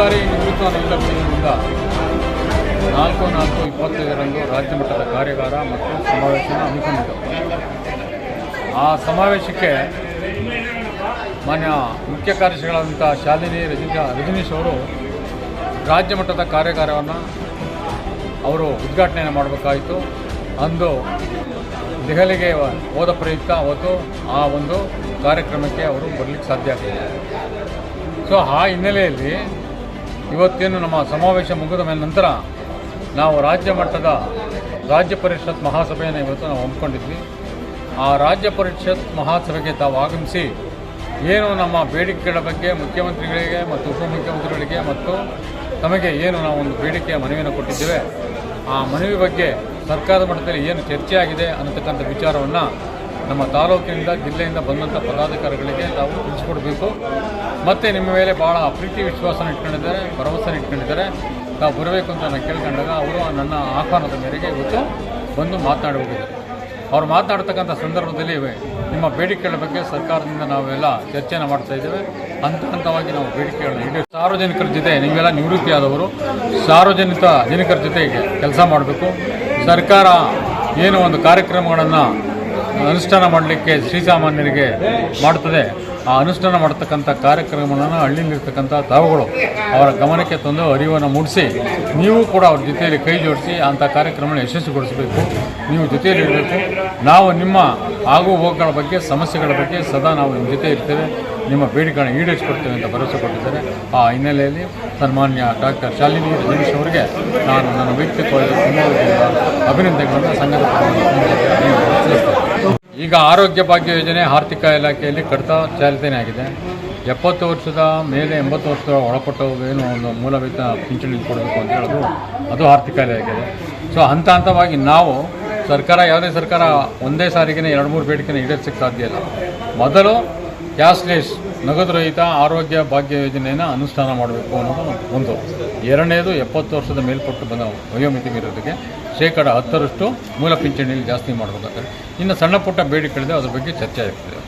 ಸರ್ಕಾರಿ ನಿವೃತ್ತ ನಿರ್ಲಕ್ಷ್ಯದಿಂದ ನಾಲ್ಕು ನಾಲ್ಕು ಇಪ್ಪತ್ತೈದರಂದು ರಾಜ್ಯ ಮಟ್ಟದ ಕಾರ್ಯಾಗಾರ ಮತ್ತು ಸಮಾವೇಶ ಹಮ್ಮಿಕೊಂಡಿದ್ದರು. ಆ ಸಮಾವೇಶಕ್ಕೆ ಮಾನ್ಯ ಮುಖ್ಯ ಕಾರ್ಯದರ್ಶಿಗಳಾದಂಥ ಶಾಲಿನಿ ರಜಿತಾ ರಜನೀಶ್ ಅವರು ರಾಜ್ಯ ಮಟ್ಟದ ಕಾರ್ಯಾಗಾರವನ್ನು ಅವರು ಉದ್ಘಾಟನೆಯನ್ನು ಮಾಡಬೇಕಾಯಿತು. ಅಂದು ದೆಹಲಿಗೆ ಹೋದ ಪ್ರಯುಕ್ತ ಅವತ್ತು ಆ ಒಂದು ಕಾರ್ಯಕ್ರಮಕ್ಕೆ ಅವರು ಬರಲಿಕ್ಕೆ ಸಾಧ್ಯ ಆಗಲಿಲ್ಲ. ಸೊ, ಆ ಹಿನ್ನೆಲೆಯಲ್ಲಿ ಇವತ್ತೇನು ನಮ್ಮ ಸಮಾವೇಶ ಮುಗಿದ ಮೇಲೆ ನಂತರ ನಾವು ರಾಜ್ಯ ಮಟ್ಟದ ರಾಜ್ಯ ಪರಿಷತ್ ಮಹಾಸಭೆಯನ್ನು ಇವತ್ತು ನಾವು ಹಮ್ಮಿಕೊಂಡಿದ್ವಿ. ಆ ರಾಜ್ಯ ಪರಿಷತ್ ಮಹಾಸಭೆಗೆ ತಾವು ಆಗಮಿಸಿ ಏನು ನಮ್ಮ ಬೇಡಿಕೆಗಳ ಬಗ್ಗೆ ಮುಖ್ಯಮಂತ್ರಿಗಳಿಗೆ ಮತ್ತು ಉಪಮುಖ್ಯಮಂತ್ರಿಗಳಿಗೆ ಮತ್ತು ತಮಗೆ ಏನು ನಾವು ಒಂದು ಬೇಡಿಕೆಯ ಮನವಿಯನ್ನು ಕೊಟ್ಟಿದ್ದೇವೆ, ಆ ಮನವಿ ಬಗ್ಗೆ ಸರ್ಕಾರದ ಮಟ್ಟದಲ್ಲಿ ಏನು ಚರ್ಚೆ ಆಗಿದೆ ಅನ್ನತಕ್ಕಂಥ ವಿಚಾರವನ್ನು ನಮ್ಮ ತಾಲೂಕಿನಿಂದ ಜಿಲ್ಲೆಯಿಂದ ಬಂದಂಥ ಪದಾಧಿಕಾರಿಗಳಿಗೆ ತಾವು ತಿಳಿಸ್ಕೊಡ್ಬೇಕು ಮತ್ತು ನಿಮ್ಮ ಮೇಲೆ ಭಾಳ ಪ್ರೀತಿ ವಿಶ್ವಾಸನ ಇಟ್ಕೊಂಡಿದ್ದಾರೆ ಭರವಸೆ ಇಟ್ಕೊಂಡಿದ್ದಾರೆ. ತಾವು ಬರಬೇಕು ಅಂತ ನಾನು ಕೇಳ್ಕೊಂಡಾಗ ಅವರು ನನ್ನ ಆಹ್ವಾನದ ಮೇರೆಗೆ ಇವತ್ತು ಬಂದು ಮಾತನಾಡಿ ಹೋಗಿದ್ದಾರೆ. ಅವ್ರು ಮಾತನಾಡ್ತಕ್ಕಂಥ ಸಂದರ್ಭದಲ್ಲಿ ನಿಮ್ಮ ಬೇಡಿಕೆಗಳ ಬಗ್ಗೆ ಸರ್ಕಾರದಿಂದ ನಾವೆಲ್ಲ ಚರ್ಚೆಯನ್ನು ಮಾಡ್ತಾ ಇದ್ದೇವೆ. ಹಂತ ಹಂತವಾಗಿ ನಾವು ಬೇಡಿಕೆಗಳನ್ನ ಇಡೀ ಸಾರ್ವಜನಿಕರ ಜೊತೆ ನೀವೆಲ್ಲ ನಿವೃತ್ತಿಯಾದವರು ಸಾರ್ವಜನಿಕ ಜನಿಕರ ಜೊತೆಗೆ ಕೆಲಸ ಮಾಡಬೇಕು. ಸರ್ಕಾರ ಏನು ಒಂದು ಕಾರ್ಯಕ್ರಮಗಳನ್ನು ಅನುಷ್ಠಾನ ಮಾಡಲಿಕ್ಕೆ ಶ್ರೀಸಾಮಾನ್ಯರಿಗೆ ಮಾಡ್ತದೆ. ಆ ಅನುಷ್ಠಾನ ಮಾಡತಕ್ಕಂಥ ಕಾರ್ಯಕ್ರಮಗಳನ್ನು ಹಳ್ಳಿಯಲ್ಲಿರ್ತಕ್ಕಂಥ ತಾವುಗಳು ಅವರ ಗಮನಕ್ಕೆ ತಂದು ಅರಿವನ್ನು ಮೂಡಿಸಿ, ನೀವು ಕೂಡ ಅವ್ರ ಜೊತೆಯಲ್ಲಿ ಕೈ ಜೋಡಿಸಿ ಅಂಥ ಕಾರ್ಯಕ್ರಮವನ್ನು ಯಶಸ್ವಿಗೊಳಿಸಬೇಕು. ನೀವು ಜೊತೆಯಲ್ಲಿ ಇರಬೇಕು. ನಾವು ನಿಮ್ಮ ಆಗು ಹೋಗುಗಳ ಬಗ್ಗೆ, ಸಮಸ್ಯೆಗಳ ಬಗ್ಗೆ ಸದಾ ನಾವು ನಿಮ್ಮ ಜೊತೆ ಇರ್ತೇವೆ. ನಿಮ್ಮ ಬೇಡಿಕೆಗಳನ್ನು ಈಡೇರಿಸಿಕೊಡ್ತೇವೆ ಅಂತ ಭರವಸೆ ಕೊಟ್ಟಿದ್ದಾರೆ. ಆ ಹಿನ್ನೆಲೆಯಲ್ಲಿ ಸನ್ಮಾನ್ಯ ಡಾಕ್ಟರ್ ಶಾಲಿನಿ ರಜನೀಶ್ ಅವರಿಗೆ ನಾನು ನನ್ನ ವೈಯಕ್ತಿಕವಾಗಿ ಅಭಿನಂದನೆಗಳನ್ನು ಸಂಘದ. ಈಗ ಆರೋಗ್ಯ ಭಾಗ್ಯ ಯೋಜನೆ ಆರ್ಥಿಕ ಇಲಾಖೆಯಲ್ಲಿ ಕಡಿತ ಚಾಲಿತನೇ ಆಗಿದೆ. ಎಪ್ಪತ್ತು ವರ್ಷದ ಮೇಲೆ ಎಂಬತ್ತು ವರ್ಷದ ಒಳಪಟ್ಟು ಏನು ಒಂದು ಮೂಲಭೂತ ಪಿಂಚಣಿ ಕೊಡಬೇಕು ಅಂತ ಹೇಳೋದು ಅದು ಆರ್ಥಿಕ ಇಲಾಖೆ ಇದೆ ಸೊ ಹಂತ ಹಂತವಾಗಿ ನಾವು ಸರ್ಕಾರ, ಯಾವುದೇ ಸರ್ಕಾರ ಒಂದೇ ಸಾರಿಗೆ ಎರಡು ಮೂರು ಬೇಡಿಕೆನ ಈಡೇರಿಸಕ್ಕೆ ಸಾಧ್ಯ ಇಲ್ಲ. ಮೊದಲು ಕ್ಯಾಶ್ಲೆಸ್ ನಗದು ರಹಿತ ಆರೋಗ್ಯ ಭಾಗ್ಯ ಯೋಜನೆಯನ್ನು ಅನುಷ್ಠಾನ ಮಾಡಬೇಕು ಅನ್ನೋದು ಒಂದು. ಎರಡನೇದು ಎಪ್ಪತ್ತು ವರ್ಷದ ಮೇಲ್ಪಟ್ಟು ಬಂದ ವಯೋಮಿತಿ ಮೀರೋದಕ್ಕೆ ಶೇಕಡ ಹತ್ತರಷ್ಟು ಮೂಲ ಪಿಂಚಣಿಯಲ್ಲಿ ಜಾಸ್ತಿ ಮಾಡಬೇಕಾಗ್ತದೆ. ಇನ್ನು ಸಣ್ಣ ಪುಟ್ಟ ಬೇಡಿಕೆಗಳಿದೆ ಅದ್ರ ಬಗ್ಗೆ ಚರ್ಚೆ ಆಗ್ತದೆ.